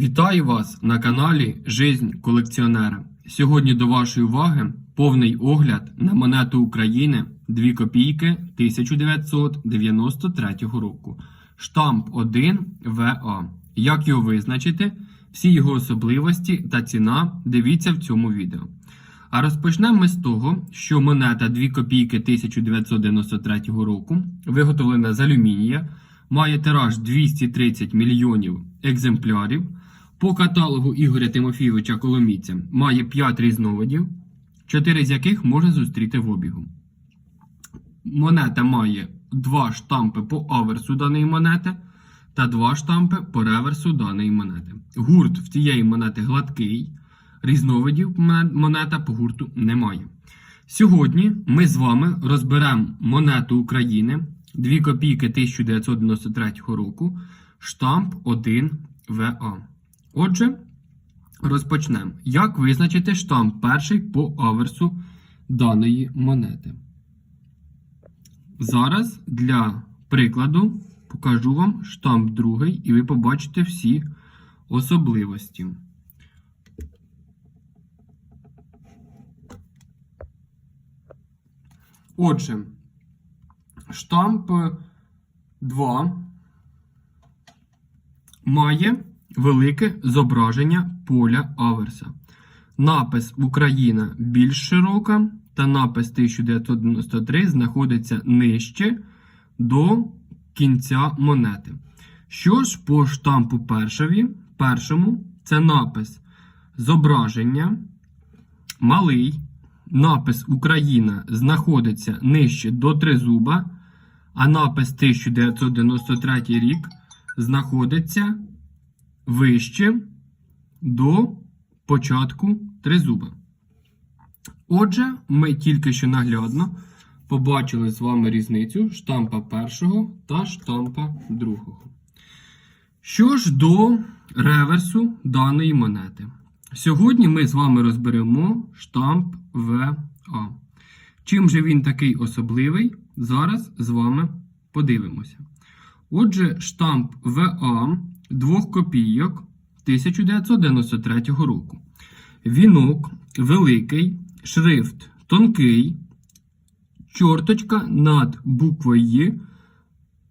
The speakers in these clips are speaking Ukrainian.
Вітаю вас на каналі Жизнь колекціонера. Сьогодні до вашої уваги повний огляд на монету України 2 копійки 1993 року. Штамп 1 ВА. Як його визначити? Всі його особливості та ціна дивіться в цьому відео. А розпочнемо ми з того, що монета 2 копійки 1993 року, виготовлена з алюмінія, має тираж 230 мільйонів екземплярів. По каталогу Ігоря Тимофійовича Коломійця має 5 різновидів, 4 з яких можна зустріти в обігу. Монета має 2 штампи по аверсу даної монети та 2 штампи по реверсу даної монети. Гурт в цієї монети гладкий, різновидів монета по гурту немає. Сьогодні ми з вами розберемо монету України 2 копійки 1993 року, штамп 1 ВА. Отже, розпочнемо. Як визначити штамп перший по аверсу даної монети? Зараз для прикладу покажу вам штамп другий, і ви побачите всі особливості. Отже, штамп 2 має велике зображення поля аверса. Напис Україна більш широка, та напис 1993 знаходиться нижче до кінця монети. Що ж по штампу першові, першому це напис зображення малий. Напис Україна знаходиться нижче до тризуба, а напис 1993 рік знаходиться вище до початку тризуба. Отже, ми тільки що наглядно побачили з вами різницю штампа першого та штампа другого. Що ж до реверсу даної монети? Сьогодні ми з вами розберемо штамп ВА. Чим же він такий особливий, зараз з вами подивимося. Отже, штамп ВА 2 копійок 1993 року. Вінок великий, шрифт тонкий, чорточка над буквою «Й»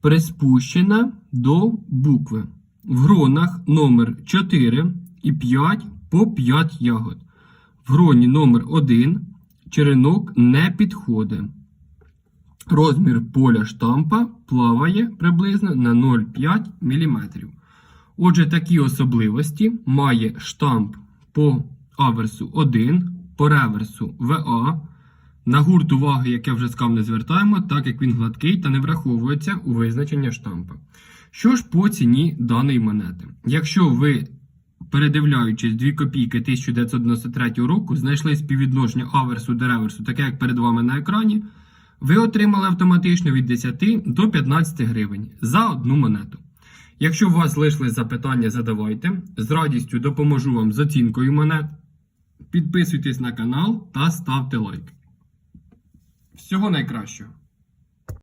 приспущена до букви. В гронах номер 4 і 5 по 5 ягод. В гроні номер 1 черенок не підходить. Розмір поля штампа плаває приблизно на 0,5 мм. Отже, такі особливості має штамп по аверсу 1, по реверсу ВА. На гурт уваги, як я вже сказав, не звертаємо, так як він гладкий та не враховується у визначення штампа. Що ж по ціні даної монети? Якщо ви, передивляючись 2 копійки 1993 року, знайшли співвідношення аверсу до реверсу, таке як перед вами на екрані, ви отримали автоматично від 10 до 15 гривень за одну монету. Якщо у вас залишились запитання, задавайте. З радістю допоможу вам з оцінкою монет. Підписуйтесь на канал та ставте лайк. Всього найкращого!